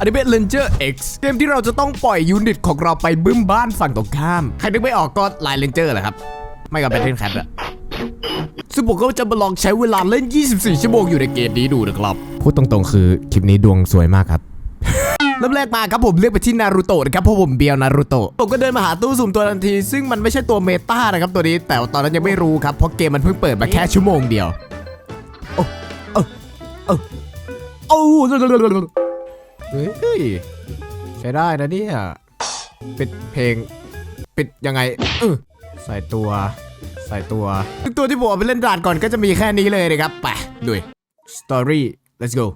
อนิเมะเลนเจอร์ X เกมที่เราจะต้องปล่อยยูนิตของเราไปบึ้มบ้านฝั่งตรงข้าม ใครนึกไม่ออกก็ไลน์เลนเจอร์แหละครับ ไม่กับแบทเทิลแคทอะซึ่งผมก็จะมาลองใช้เวลาเล่น 24 ชั่วโมงอยู่ในเกมนี้ดูนะครับ พูดตรงๆ คือคลิปนี้ดวงสวยมากครับเริ่มแรกมาครับผมเลือกไปที่นารูโตะนะครับเพราะผมเบียวนารูโตะผมก็เดินมาหาตู้สุ่มตัวทันที ซึ่งมันไม่ใช่ตัวเมตานะครับตัวนี้ แต่ตอนนั้นยังไม่รู้ครับ เพราะเกมมันเพิ่งเปิดมาแค่ชั่วโมงเดียว โอ้โอ้โอ้โอ้ เฮ้ยใช้ได้นะเนี่ยปิดเพลง ปิดยังไงเออใส่ตัว ใส่ตัว ตัวที่ผมเอาไปเล่นด่านก่อนก็จะมีแค่นี้เลยนะครับไปดุย story let's go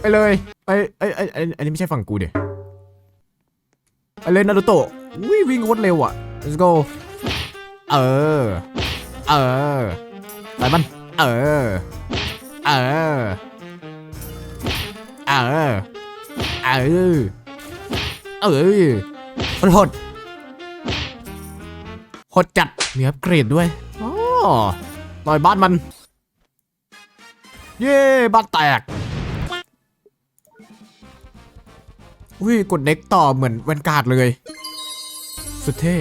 ไปเลยไปไอ้ไอ้ไอ้อันนี้ไม่ใช่ฝั่งกูเดี๋ยไปเลยนารูโตะวิ่งวิ่งโคตรเร็วอะ let's go เออ เออไปมัน เออ เออ เออ เออเออมันหดหดจัดมีอัปเกรดด้วยอ๋อต่อยบ้านมัน เย้บ้านแตกอุ้ยกดเน็กต่อเหมือนแวนการ์ดเลย สุดเท่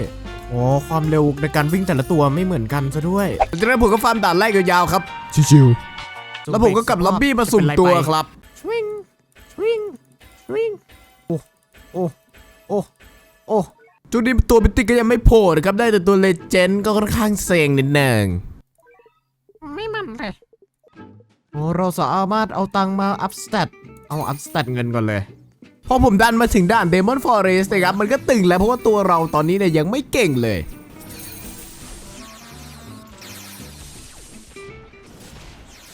อ๋อความเร็วในการวิ่งแต่ละตัวไม่เหมือนกันซะด้วยจากนั้นผมก็ฟาร์มด่านแรกยาวๆครับ ชิวๆแล้วผมก็กลับล็อบบี้มาสุ่มตัวครับ ชวิงชวิง วิงโอ้โอ้โอ้โอ้จุดนี้ตัวพิติกก็ยังไม่โผล่นะครับ ได้แต่ตัวเลเจนด์ก็ค่อนข้างเซ็งนิดหนึ่งไม่มันเลยโอ้เราสามารถเอาตังค์มาอัพสเตตเอาอัพสเตตเงินก่อนเลย พอผมดันมาถึงด่านเดมอนฟอเรสต์นะครับ มันก็ตึงแล้วเพราะว่าตัวเราตอนนี้เนี่ยยังไม่เก่งเลย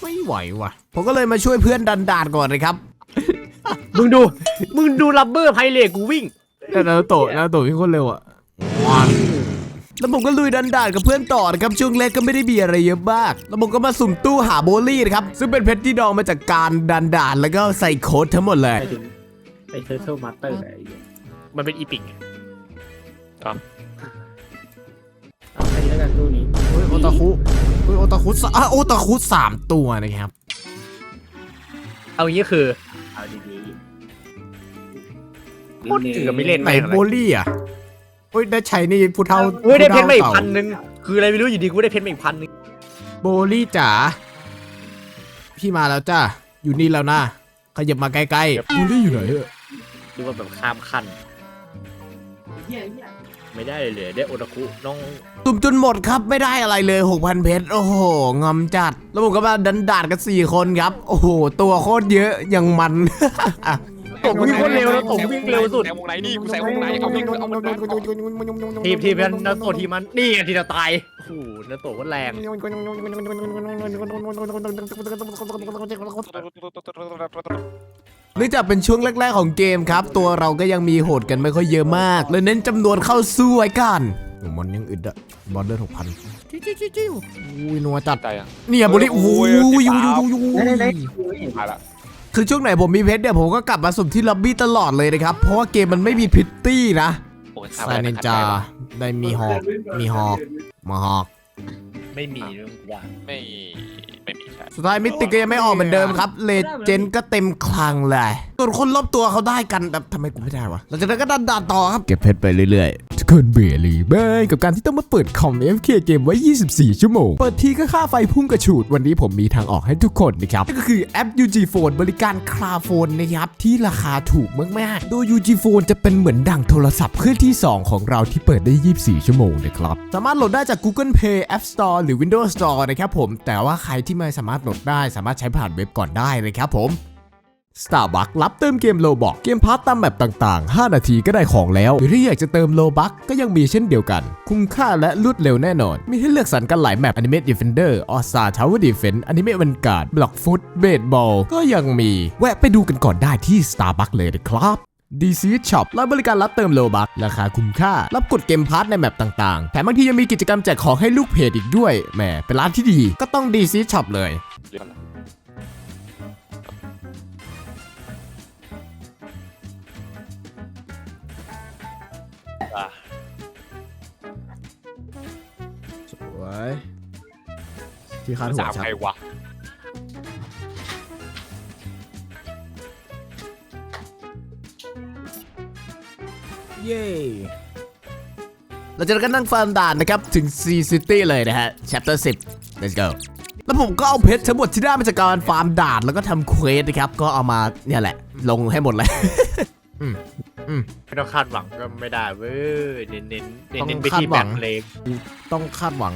ไม่ไหวว่ะ ผมก็เลยมาช่วยเพื่อนดันด่านก่อนเลยครับ มึงดู มึงดูลับเบอร์ไพเรตกูวิ่ง แต่นาโตะนาโตะพี่งโคนเร็วอะวันแล้วผมก็ลุยดันด่านกับเพื่อนต่อนะครับช่วงแรกก็ไม่ได้มีอะไรเยอะมากแล้วผมก็มาสุ่มตู้หาโบลี่นะครับซึ่งเป็นเพชรที่ดองมาจากการดันด่านแล้วก็ใส่โค้ดทั้งหมดเลย ไปถึงไปเทอร์เทิลมาสเตอร์ไอ้เหี้ยมันเป็นอีพิกไงครับ เอาแค่นี้แล้วกันตู้นี้เฮ้ยโอตาคุเฮ้ยโอตาคุสอะโอตาคุสามตัวนะครับ เอางี้คือเอาดีๆ โคตรเกือบไม่เล่นไหนแม่งโบเลยลี่อะเฮ้ยได้ใช้นี่ผู้เท่าเฮ้ยได้เพชรมาอีกผู้พัฒ่นหนึ่งคืออะไรไม่รู้อยู่ดีกูได้เพชรมาอีกพันหนึ่งโบลี่จ๋าพี่มาแล้วจ้าอยู่นี่แล้วนะขยับมาใกล้ๆโบลี่อยู่ไหนอะดูว่าแบบข้ามขั้นไม่ได้เลยได้โอตาคุน้องตุ่มจนหมดครับไม่ได้อะไรเลย 6,000 เพชรโอ้โหงอมจัด แล้วผมก็มาดันดาดกัน 4 คนครับ โอ้โห ตัวโคตรเยอะยังมัน ตบวิ่งโคตรเร็วแล้วตบวิ่งเร็วสุด แซงวงไหนนี่กูแซงวงไหนเอาวิ่งเอามันทีมทีมนั้นนาโตทีมมันนี่ไงทีเราตายโอ้โหนาโตก็แรงเนื่องจากเป็นช่วงแรก ๆ ของเกมครับ ตัวเราก็ยังมีโหดกันไม่ค่อยเยอะมาก เลยเน้นจำนวนเข้าสู้ไว้กันโอ้มันยังอึดอะบอลเลือดหกพันจิ้วๆๆๆอุ้ยนัวจัดใจอะเนี่ยบริโอ้ยโอ้ยูยยูยูติดยูตามยูมาละ คือช่วงไหนผมมีเพชรเนี่ยผมก็กลับมาสุ่มที่ล็อบบี้ตลอดเลยนะครับ เพราะว่าเกมมันไม่มีพิตตี้นะโอ้ยซานินจาได้มีหอกมีหอกมาหอกไม่มีเรื่องว่าไม่ไม่มีใช่สุดท้ายมิติก็ยังไม่ออกเหมือนเดิมครับเลเจนก็เต็มคลังเลยส่ วนคนรอบตัวเขาได้กันแบบทำไมกูไม่ได้วะหลังจากนั้นก็ดันดานต่อครับ เก็บเพชรไปเรื่อยๆทุกคนเบื่อหรือไม่กับการที่ต้องมาเปิดคอม FK เกมไว้ 24 ชั่วโมง เปิดทีก็ค่าไฟพุ่งกระฉูด วันนี้ผมมีทางออกให้ทุกคนนะครับนั่นก็คือแอป UG Phone บริการคลาโฟนนะครับ ที่ราคาถูกมาก ๆ โดย UG Phone จะเป็นเหมือนดั่งโทรศัพท์เครื่องที่ 2 ของเราที่เปิดได้ 24 ชั่วโมงนะครับ สามารถโหลดได้จาก Google Play App Store หรือ Windows Store นะครับผมแต่ว่าใครที่ไม่สามารถโหลดได้สามารถใช้ผ่านเว็บก่อนได้นะครับผม Starbucks รับเติมเกมโลบอกเกมพาร์ตตามแบบต่างๆ 5 นาทีก็ได้ของแล้วหรือถ้าอยากจะเติมโลบักก็ยังมีเช่นเดียวกัน คุ้มค่าและรวดเร็วแน่นอน มีให้เลือกสรรกันหลายแมป Anime Defender All Star Tower Defense Anime Vanguard Blockfoot Baseball ก็ยังมี แวะไปดูกันก่อนได้ที่ Starbucks เลยนะครับ DC Shop รับบริการรับเติมโลบักราคาคุ้มค่า รับกดเกมพาร์ทในแมปต่างๆ แถมบางทียังมีกิจกรรมแจกของให้ลูกเพจอีกด้วย แหม เป็นร้านที่ดี ก็ต้อง DC Shop เลยเรีย อะไรอะสวยที่คาดหัวสามชัดใครวะเย้เราจะก็นั่งฟาร์มด่านนะครับ ถึง C City เลยนะฮะ Chapter 10 let's go แล้วผมก็เอาเพชรทั้งหมดที่ได้มาจากการฟาร์มด่านแล้วก็ทำเควสนะครับ ก็เอามาเนี่ยแหละลงให้หมดเลย ไม่ต้องคาดหวังก็ไม่ได้เว้ยเน้นเน้นเน้นต้องเน้นไปคาดที่หวัแบบงเพลงต้องคาดหวัง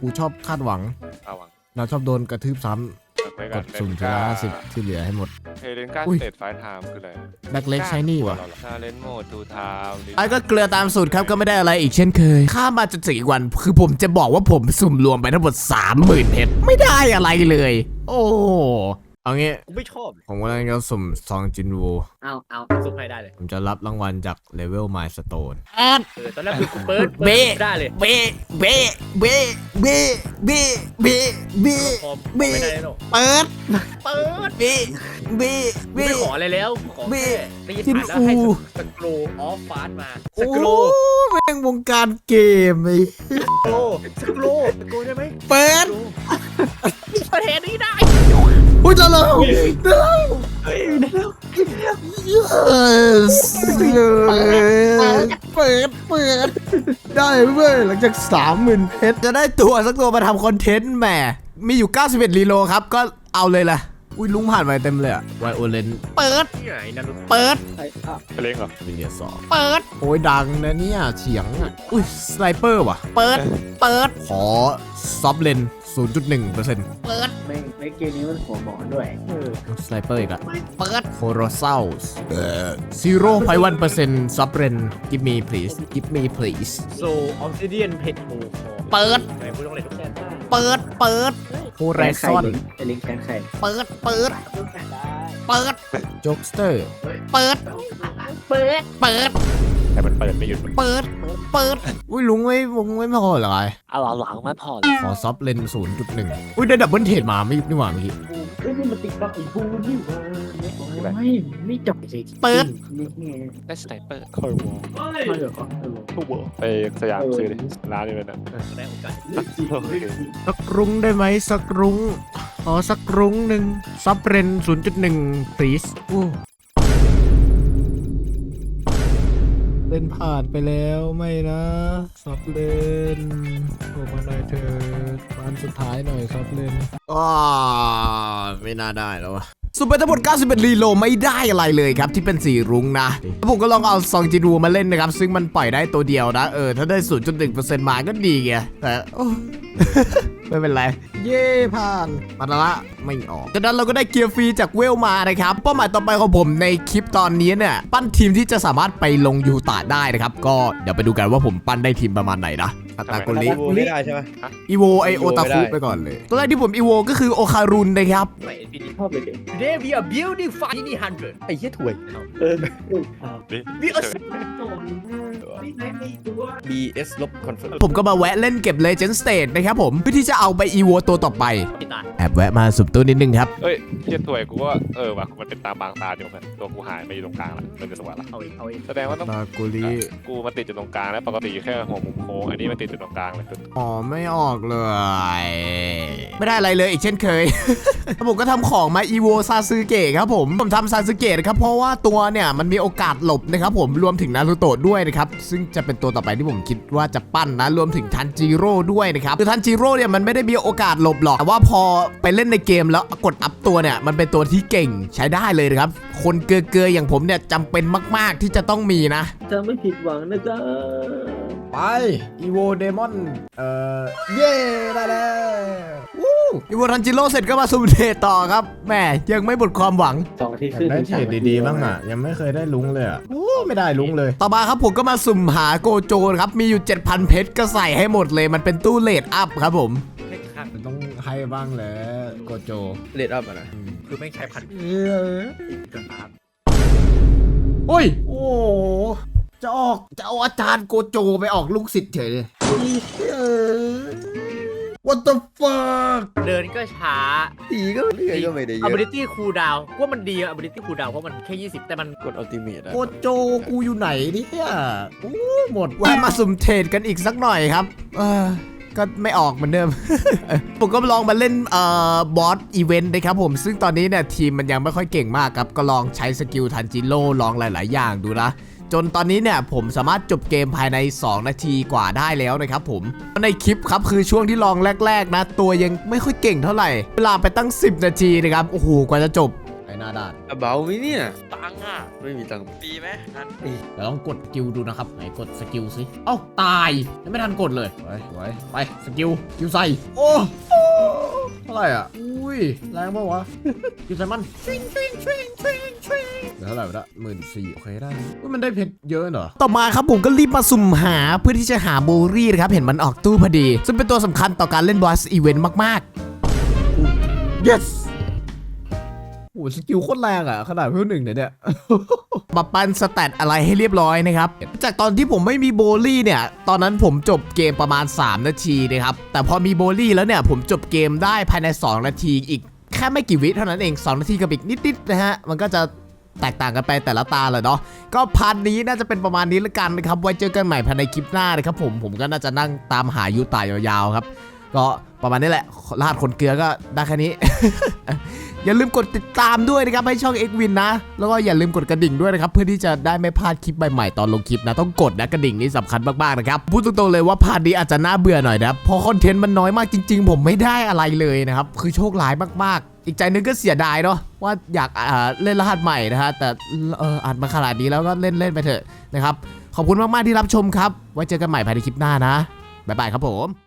กูชอบคาดหวัง เอาวังเราชอบโดนกระทืบซ้ำไว้กก่อนดสุ่มทีละห้าสิบที่เหลือให้หมด เฮเลนก้าอุ้ย สเตทไฟท์ไทม์คืออะไรแบ็คเล็กใช้นี่วะชาเลนโหมดทูทาวไอ้ก็เกลือตามสูตรครับก็ไม่ได้อะไรอีกเช่นเคย ข้ามมาจนถึงอีกวัน คือผมจะบอกว่าผมสุ่มรวมไปทั้งหมด 30,000เพชรไม่ได้อะไรเลย โอ้ เอางี้กูไม่ชอบผมกำลังจะสุ่มซองจินวู เอาเอาซุปให้ได้เลยผมจะรับรางวัลจากเลเวลมายสโตนเออตอนแรกคือกูเปิดเบ้ปิดได้เลยเบเบเบเบเบเบเบพอเบ้ไม่ได้หรอกเปิดเปิดเบเบกูเบไม่ขออะไรแล้วกูขอเบ้แค่ได้ยินจินผ่านแล้วให้อูสกโลออฟฟาสมาสโอ้กโลแม่งวงการเกมไอ้สกโลสกโลสกโลได้ไหมเปิดประเทศนี้ได้ อุ้ยจะเล่าจะเล่า yes เปิดเปิดได้เว้ยหลังจากสามหมื่นเพชรจะได้ตัวสักตัวมาทำคอนเทนต์แหมมีอยู่ 91รีโลครับ ก็เอาเลยล่ะ อุ้ยลุงผ่านไปเต็มเลยอะไวโอเลนเปิด ที่ไหนนารุเปิดเพลงเหรอวินเนียสองเปิด โอ้ยดังนะเนี่ยเสียงอะอุ้ยสไนเปอร์ว่ะ เปิด เปิด ขอซับเลน0.1เปอร์เซ็นต์เปิดไม่ไม่เกมนี้มันหัวหมอด้วยสไนเปอร์อีกอะเปิด โคโรเซลเอ่อซีโร่ไพวันเปอร์เซ็นต์ซับเรน give me please give me please โซออฟซิเดียนเพชรโอ้เปิดไหนพูดต้องอะไรทุกแค่เปิด เปิดโคไรซอนไอ้ลิงก์แคนไข่เปิดเปิดเปิดจ็อกสเตอร์เปิด เปิด เปิด แต่มันเปิดไม่หยุดเปิด เปิด อุ้ยลุงไม่ลุงไม่พอเหรอไอ้เอาหลังมาพอขอซับเลน0.1อุ้ยได้ดับเบิลเทรดมาไม่นี่หว่าเมื่อกี้ เอ้ยนี่มันติ๊กต็อกอีกพูนี่ว่าไม่ไม่จบเลยเปิดนี่ไงได้สไนเปอร์คอยวอลไม่เหรอเออทุกวอลไปสยามซื้อเลยร้านนี้เลยนะได้โอกาสสักรุ้งได้ไหมสักรุ้งขอสักรุ้งหนึ่งซับเรน0.1 please อู้ เล่นผ่านไปแล้วไม่นะซับเลนโผล่มาหน่อยเถิดมาอันสุดท้ายหน่อยซับเลนอ้าไม่น่าได้แล้ววะ สุดไปทั้งหมด91รีโลไม่ได้อะไรเลยครับที่เป็นสีรุ้งนะแล้วผมก็ลองเอาซองจินูมาเล่นนะครับ ซึ่งมันปล่อยได้ตัวเดียวนะ เออ ถ้าได้ 0.1%มาก็ดีไงแต่โอ้ไม่เป็นไร เย่ผ่านมาละไม่ออกจากนั้นเราก็ได้เกียร์ฟรีจากเวลมานะครับ เป้าหมายต่อไปของผมในคลิปตอนนี้เนี่ย ปั้นทีมที่จะสามารถไปลงยูตาได้นะครับ ก็เดี๋ยวไปดูกันว่าผมปั้นได้ทีมประมาณไหนนะ อาตาโกลิไม่ได้ใช่ไหม อีโวไอโอตาคุไปก่อนเลยตัวแรกที่ผมอีโวก็คือโอคารุนนะครับ ไม่เอ็นพีดีชอบเลยเด็ก Today we are building Finding Hundred ไอ้เหี้ยถวย เออ We are BS ลบคอนเฟิร์มผมก็มาแวะเล่นเก็บ Legend State นะครับผม เพื่อที่จะเอาไปอีโวตัวต่อไปไม่ตายแอบแวะมาสุบตู้นิดนึงครับ เอ้ยเทียบถวยกูว่าเออว่ะมันเป็นตามบางตาเดียวกันตัวกูหายมาอยู่ตรงกลางละมันเป็นสวัสดิ์ละเอาอีกเอาอีกแสดงว่าต้องตาโกลิกูมันติดอยู่ตรงกลางแล้วปกติอยู่แค่หัวมุมโค้งอันนี้มันติดอยู่ตรงกลางเลยอ๋อไม่ออกเลย ไม่ได้อะไรเลยอีกเช่นเคยแล้วผมก็ทำของมาอีโวซาซึเกะครับผมผมทำซาซึเกะนะครับเพราะว่าตัวเนี่ยมันมีโอกาสหลบนะครับผมรวมถึงนารูโตะด้วยนะครับซึ่งจะเป็นตัวต่อไปที่ผมคิดว่าจะปั้นนะรวมถึงทันจิโร่ด้วยนะครับคือทันจิโร่เนี่ยมันไม่ได้มีโอกาสหลบหรอกแต่ว่าพอไปเล่นในเกมแล้วกดอัพตัวเนี่ยมันเป็นตัวที่เก่งใช้ได้เลยนะครับ คนเกลือๆอย่างผมเนี่ยจำเป็นมาก ๆที่จะต้องมีนะ จะไม่ผิดหวังนะจ๊ะไปอีโวเดมอนเอ่อเย้ได้แล้ววู้อีโวทันจิโร่เสร็จก็มาสุ่มเทรดต่อครับแหม่ยังไม่หมดความหวัง สองที่ขึ้นยังไม่เคยได้ลุงเลยอะไม่ได้ลุงเลย ต่อมาครับผมก็มาสุ่มหาโกโจครับ มีอยู่ 7,000 เพชรก็ใส่ให้หมดเลย มันเป็นตู้เลดอัพครับผมแค่ข้างต้องให้บ้างแหละโกโจเลดอัพอะนะคือไม่งใช้พันโอ้ย โอ้ จะออกจะเอาอาจารย์โกโจไปออกลูกศิษย์เฉยเลย What the fuck เดินก็ช้าตีก็เรื่อยก็ไม่ได้เยอะ ability cool down ว่ามันดีอะ ability cool down เพราะมันแค่ 20 แต่มันกดอัลติเมทอะโกโจกูอยู่ไหนเนี่ยโอ้หมดแวะมาสุ่มเทรดกันอีกสักหน่อยครับ เออก็ไม่ออกเหมือนเดิม ผมก็ลองมาเล่นเอ่อบอสอีเวนต์นะครับผม ซึ่งตอนนี้เนี่ยทีมมันยังไม่ค่อยเก่งมากครับ ก็ลองใช้สกิลทันจิโร่ลองหลาย ๆ อย่างดูนะ จนตอนนี้เนี่ยผมสามารถจบเกมภายใน 2 นาทีกว่าได้แล้วนะครับผมในคลิปครับคือช่วงที่ลองแรก ๆ นะ ตัวยังไม่ค่อยเก่งเท่าไหร่ เวลาไปตั้ง 10 นาทีนะครับโอ้โหกว่าจะจบไอ้หน้าด้านเบาไหมเนี่ย ตังค์อะไม่มีตังค์มีไหมงั้นเดี๋ยวลองกดสกิลดูนะครับไหนกดสกิลสิเอ้าตายยังไม่ทันกดเลยไปไปไปสกิลสกิลใส่โอ้โอ้เท่าไหร่อะอุ้ยแรงปะวะสกิลใส่มันชิงชิงชิงชิงชิง เดี๋ยวเท่าไหร่วะหมื่นสี่โอเคได้อุ๊ยมันได้เพชรเยอะเหรอ ต่อมาครับผมก็รีบมาสุ่มหาเพื่อที่จะหาโบรี่นะครับเห็นมันออกตู้พอดี ซึ่งเป็นตัวสำคัญต่อการเล่นบอสอีเวนต์มากๆ yes โอ้โหสกิลโคตรแรงอะ ขนาดเพิ่มหนึ่งเนี่ยเนี่ยมาปั้นสแตทอะไรให้เรียบร้อยนะครับ จากตอนที่ผมไม่มีโบลี่เนี่ย ตอนนั้นผมจบเกมประมาณ 3 นาทีนะครับ แต่พอมีโบลี่แล้วเนี่ย ผมจบเกมได้ภายใน 2 นาทีอีกแค่ไม่กี่วิเท่านั้นเอง 2 นาทีกับอีกนิดๆนะฮะ มันก็จะ แตกต่างกันไปแต่ละตาเลยเนาะก็พันนี้น่าจะเป็นประมาณนี้ละกันนะครับไว้เจอกันใหม่ภายในคลิปหน้านะครับผมผมก็น่าจะนั่งตามหายูตายยาวๆครับก็ประมาณนี้แหละลาดคนเกลือก็ได้แค่นี้ อย่าลืมกดติดตามด้วยนะครับให้ช่อง X Win นะ แล้วก็อย่าลืมกดกระดิ่งด้วยนะครับเพื่อที่จะได้ไม่พลาดคลิปใหม่ๆตอนลงคลิปนะต้องกดนะกระดิ่งนี่สำคัญมากๆนะครับพูดตรงๆเลยว่าพาร์ทนี้อาจจะน่าเบื่อหน่อยนะเพราะคอนเทนต์มันน้อยมากจริง ๆ ผมไม่ได้อะไรเลยนะครับคือโชคร้ายมากๆ อีกใจนึงก็เสียดายเนาะว่าอยากเล่นรหัสใหม่นะฮะแต่เอออัดมาขนาดนี้แล้วก็เล่นเล่นไปเถอะนะครับ ขอบคุณมาก ๆ ที่รับชมครับ ไว้เจอกันใหม่ภายในคลิปหน้านะ บ๊ายบายครับผม